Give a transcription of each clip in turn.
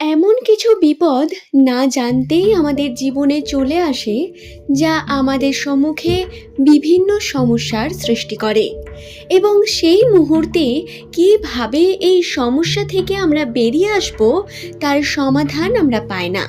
এমন কিছু বিপদ না জানতেই আমাদের জীবনে চলে আসে যা আমাদের সম্মুখে বিভিন্ন সমস্যার সৃষ্টি করে। এবং সেই মুহূর্তে কীভাবে এই সমস্যা থেকে আমরা বেরিয়ে আসব তার সমাধান আমরা পাই না।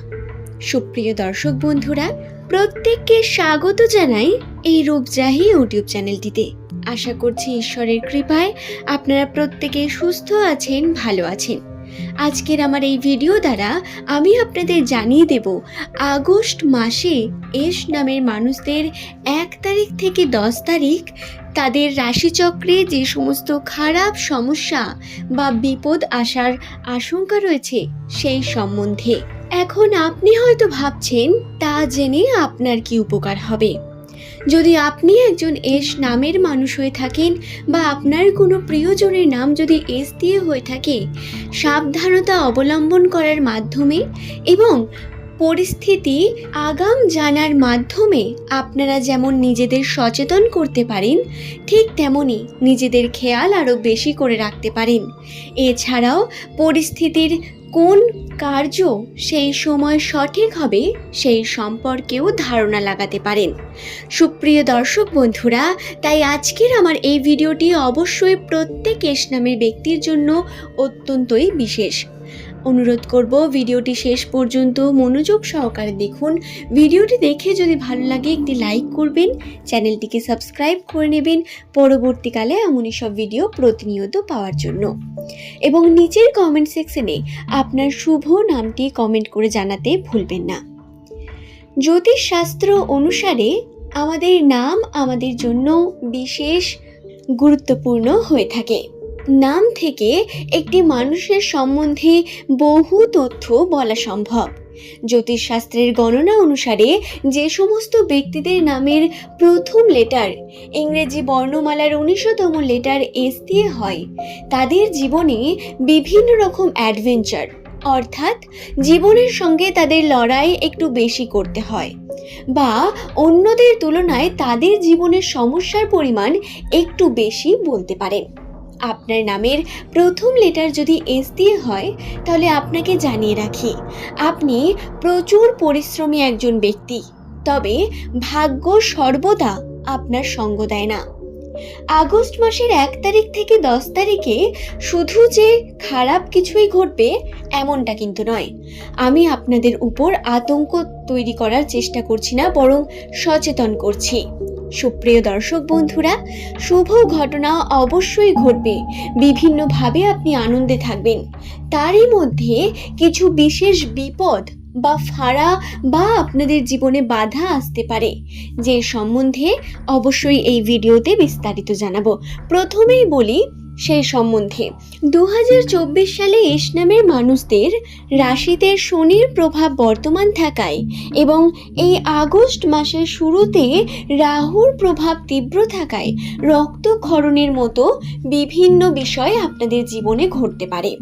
সুপ্রিয় দর্শক বন্ধুরা, প্রত্যেককে স্বাগত জানাই এই রূপজাহি ইউটিউব চ্যানেলটিতে। আশা করছি ঈশ্বরের কৃপায় আপনারা প্রত্যেকে সুস্থ আছেন, ভালো আছেন। আজকের আমার এই ভিডিও দ্বারা আমি আপনাদের জানিয়ে দেব, আগস্ট মাসে এস নামের মানুষদের এক তারিখ থেকে দশ তারিখ তাদের রাশিচক্রে যে সমস্ত খারাপ সমস্যা বা বিপদ আসার আশঙ্কা রয়েছে সেই সম্বন্ধে। এখন আপনি হয়তো ভাবছেন, তা জেনে আপনার কি উপকার হবে? যদি আপনি একজন এস নামের মানুষ হয়ে থাকেন বা আপনার কোনো প্রিয়জনের নাম যদি এস দিয়ে হয়ে থাকে, সাবধানতা অবলম্বন করার মাধ্যমে এবং পরিস্থিতি আগাম জানার মাধ্যমে আপনারা যেমন নিজেদের সচেতন করতে পারেন, ঠিক তেমনই নিজেদের খেয়াল আরও বেশি করে রাখতে পারেন। এছাড়াও পরিস্থিতির কোন কার্য সেই সময় সঠিক হবে সেই সম্পর্কেও ধারণা লাগাতে পারেন। সুপ্রিয় দর্শক বন্ধুরা, তাই আজকের আমার এই ভিডিওটি অবশ্যই প্রত্যেক এস নামের ব্যক্তির জন্য অত্যন্তই বিশেষ। অনুরোধ করব ভিডিওটি শেষ পর্যন্ত মনোযোগ সহকারে দেখুন। ভিডিওটি দেখে যদি ভালো লাগে একটি লাইক করবেন, চ্যানেলটিকে সাবস্ক্রাইব করে নেবেন পরবর্তীকালে এমনই সব ভিডিও প্রতিনিয়ত পাওয়ার জন্য। এবং নিচের কমেন্ট সেকশনে আপনার শুভ নামটি কমেন্ট করে জানাতে ভুলবেন না। জ্যোতিষশাস্ত্র অনুসারে আমাদের নাম আমাদের জন্য বিশেষ গুরুত্বপূর্ণ হয়ে থাকে। নাম থেকে একটি মানুষের সম্বন্ধে বহু তথ্য বলা সম্ভব। জ্যোতিষশাস্ত্রের গণনা অনুসারে যে সমস্ত ব্যক্তিদের নামের প্রথম লেটার ইংরেজি বর্ণমালার উনিশতম লেটার এস দিয়ে হয়, তাদের জীবনে বিভিন্ন রকম অ্যাডভেঞ্চার, অর্থাৎ জীবনের সঙ্গে তাদের লড়াই একটু বেশি করতে হয় বা অন্যদের তুলনায় তাদের জীবনের সমস্যার পরিমাণ একটু বেশি বলতে পারেন। আপনার নামের প্রথম লেটার যদি এস দিয়ে হয়, তাহলে আপনাকে জানিয়ে রাখি, আপনি প্রচুর পরিশ্রমী একজন ব্যক্তি। তবে ভাগ্য সর্বদা আপনার সঙ্গ দেয় না। আগস্ট মাসের এক তারিখ থেকে দশ তারিখে শুধু যে খারাপ কিছুই ঘটবে, এমনটা কিন্তু নয়। আমি আপনাদের উপর আতঙ্ক তৈরি করার চেষ্টা করছি না, বরং সচেতন করছি। সুপ্রিয় দর্শক বন্ধুরা, শুভ ঘটনা অবশ্যই ঘটবে। বিভিন্নভাবে আপনি আনন্দে থাকবেন। তারই মধ্যে কিছু বিশেষ বিপদ বা ফাড়া বা আপনাদের জীবনে বাধা আসতে পারে। যে সম্বন্ধে অবশ্যই এই ভিডিওতে বিস্তারিত জানাব। প্রথমেই বলি সেই সম্বন্ধে। দু হাজার চব্বিশ সালে এস নামের মানুষদের রাশিতে শনির প্রভাব বর্তমান থাকায় এবং এই আগস্ট মাসের শুরুতে রাহুর প্রভাব তীব্র থাকায় রক্তক্ষরণের মতো বিভিন্ন বিষয় আপনাদের জীবনে ঘটতে পারে।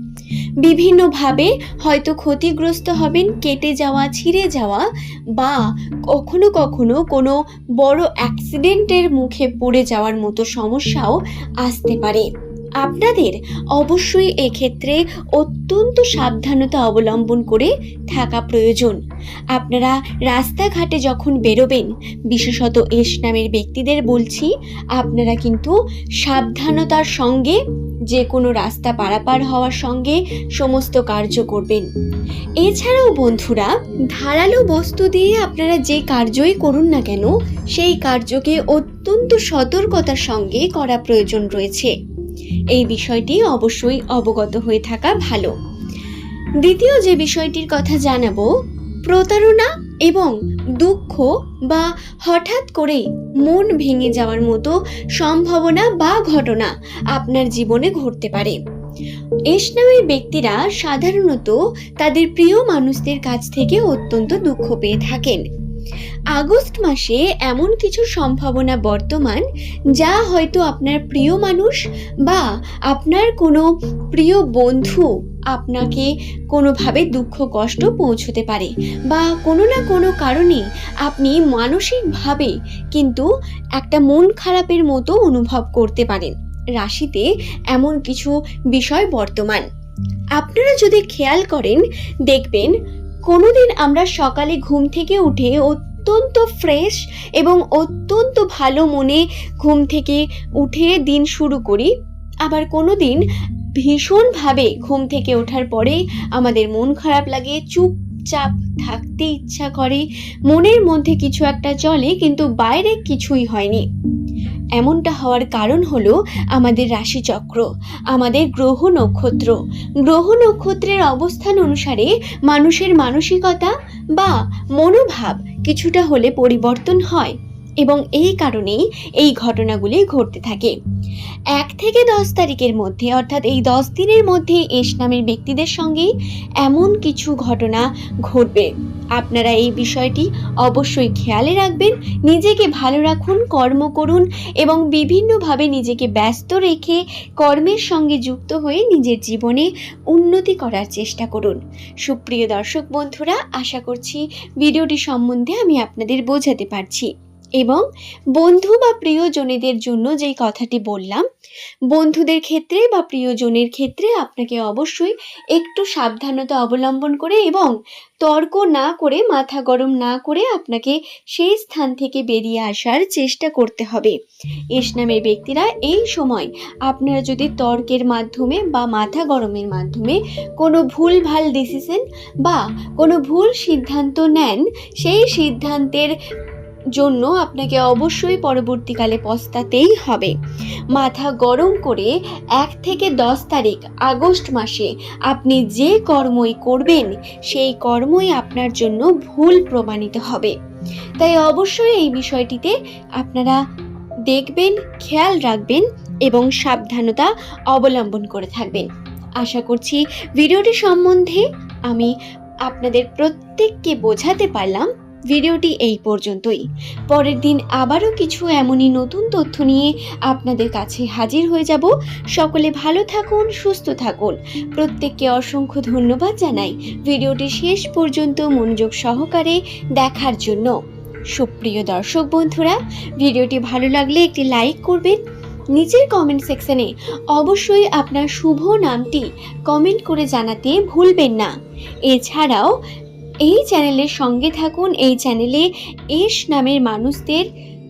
বিভিন্নভাবে হয়তো ক্ষতিগ্রস্ত হবেন, কেটে যাওয়া, ছিঁড়ে যাওয়া বা কখনো কখনো কোনো বড় অ্যাক্সিডেন্টের মুখে পড়ে যাওয়ার মতো সমস্যাও আসতে পারে। আপনাদের অবশ্যই এক্ষেত্রে অত্যন্ত সাবধানতা অবলম্বন করে থাকা প্রয়োজন। আপনারা রাস্তাঘাটে যখন বেরোবেন, বিশেষত এস নামের ব্যক্তিদের বলছি, আপনারা কিন্তু সাবধানতার সঙ্গে যে কোনো রাস্তা পারাপার হওয়ার সঙ্গে সমস্ত কার্য করবেন। এছাড়াও বন্ধুরা, ধারালো বস্তু দিয়ে আপনারা যে কার্যই করুন না কেন, সেই কার্যকে অত্যন্ত সতর্কতার সঙ্গে করা প্রয়োজন রয়েছে। এই বিষয়টি অবশ্যই অবগত হয়ে থাকা ভালো। দ্বিতীয় যে বিষয়টির কথা জানাব, প্রতারণা এবং দুঃখ বা হঠাৎ করে মন ভেঙে যাওয়ার মতো সম্ভাবনা বা ঘটনা আপনার জীবনে ঘটতে পারে। এস নামের ব্যক্তিরা সাধারণত তাদের প্রিয় মানুষদের কাছ থেকে অত্যন্ত দুঃখ পেয়ে থাকেন। আগস্ট মাসে এমন কিছু সম্ভাবনা বর্তমান যা হয়তো আপনার প্রিয় মানুষ বা আপনার কোনো প্রিয় বন্ধু আপনাকে কোনোভাবে দুঃখ, কষ্ট পৌঁছতে পারে বা কোনো না কোনো কারণে আপনি মানসিকভাবে কিন্তু একটা মন খারাপের মতো অনুভব করতে পারেন। রাশিতে এমন কিছু বিষয় বর্তমান। আপনারা যদি খেয়াল করেন, দেখবেন কোনোদিন আমরা সকালে ঘুম থেকে উঠে অত্যন্ত ফ্রেশ এবং অত্যন্ত ভালো মনে ঘুম থেকে উঠে দিন শুরু করি। আবার কোনো দিন ভীষণভাবে ঘুম থেকে ওঠার পরেই আমাদের মন খারাপ লাগে, চুপচাপ থাকতে ইচ্ছা করে, মনের মধ্যে কিছু একটা চলে কিন্তু বাইরে কিছুই হয়নি। এমনটা হওয়ার কারণ হল আমাদের রাশিচক্র, আমাদের গ্রহ নক্ষত্র। গ্রহ নক্ষত্রের অবস্থান অনুসারে মানুষের মানসিকতা বা মনোভাব কিছুটা হলে পরিবর্তন হয়। এবং এই কারণেই এই ঘটনাগুলি ঘটতে থাকে। এক থেকে দশ তারিখের মধ্যে, অর্থাৎ এই দশ দিনের মধ্যে এস নামের ব্যক্তিদের সঙ্গেই এমন কিছু ঘটনা ঘটবে। আপনারা এই বিষয়টি অবশ্যই খেয়ালে রাখবেন, নিজেকে ভালো রাখুন, কর্ম করুন এবং বিভিন্নভাবে নিজেকে ব্যস্ত রেখে কর্মের সঙ্গে যুক্ত হয়ে নিজের জীবনে উন্নতি করার চেষ্টা করুন। সুপ্রিয় দর্শক বন্ধুরা, আশা করছি ভিডিওটি সম্বন্ধে আমি আপনাদের বোঝাতে পারছি। এবং বন্ধু বা প্রিয়জনেদের জন্য যেই কথাটি বললাম, বন্ধুদের ক্ষেত্রে বা প্রিয়জনের ক্ষেত্রে আপনাকে অবশ্যই একটু সাবধানতা অবলম্বন করে এবং তর্ক না করে, মাথা গরম না করে আপনাকে সেই স্থান থেকে বেরিয়ে আসার চেষ্টা করতে হবে। এস নামের ব্যক্তিরা এই সময় আপনারা যদি তর্কের মাধ্যমে বা মাথা গরমের মাধ্যমে কোনো ভুল ভালো ডিসিশন বা কোনো ভুল সিদ্ধান্ত নেন, সেই সিদ্ধান্তের জন্য আপনাকে অবশ্যই পরবর্তীকালে পস্তাতেই হবে। মাথা গরম করে এক থেকে দশ তারিখ আগস্ট মাসে আপনি যে কর্মই করবেন, সেই কর্মই আপনার জন্য ভুল প্রমাণিত হবে। তাই অবশ্যই এই বিষয়টিতে আপনারা দেখবেন, খেয়াল রাখবেন এবং সাবধানতা অবলম্বন করে থাকবেন। আশা করছি ভিডিওটি সম্বন্ধে আমি আপনাদের প্রত্যেককে বোঝাতে পারলাম। ভিডিওটি এই পর্যন্তই। পরের দিন আবারও কিছু এমনই নতুন তথ্য নিয়ে আপনাদের কাছে হাজির হয়ে যাব। সকলে ভালো থাকুন, সুস্থ থাকুন। প্রত্যেককে অসংখ্য ধন্যবাদ জানাই। ভিডিওটি শেষ পর্যন্ত মনোযোগ সহকারে দেখার জন্য। সুপ্রিয় দর্শক বন্ধুরা, ভিডিওটি ভালো লাগলে একটি লাইক করবেন। নিচের কমেন্ট সেকশনে অবশ্যই আপনার শুভ নামটি কমেন্ট করে জানাতে ভুলবেন না। এছাড়াও এই চ্যানেলের সঙ্গে থাকুন। এই চ্যানেলে এস নামের মানুষদের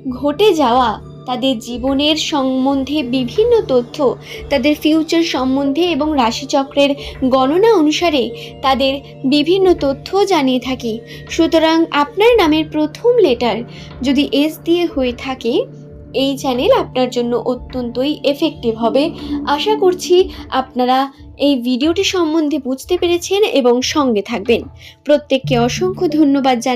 ঘটে যাওয়া, তাদের জীবনের সম্বন্ধে বিভিন্ন তথ্য, তাদের ফিউচার সম্বন্ধে এবং রাশিচক্রের গণনা অনুসারে তাদের বিভিন্ন তথ্য জানিয়ে থাকি। সুতরাং আপনার নামের প্রথম লেটার যদি এস দিয়ে হয়ে থাকে এই চ্যানেল আপনার জন্য অত্যন্তই এফেক্টিভ হবে। আশা করছি আপনারা এই ভিডিওটি সম্বন্ধে বুঝতে পেরেছেন এবং সঙ্গে থাকবেন। প্রত্যেককে অসংখ্য ধন্যবাদ জানাই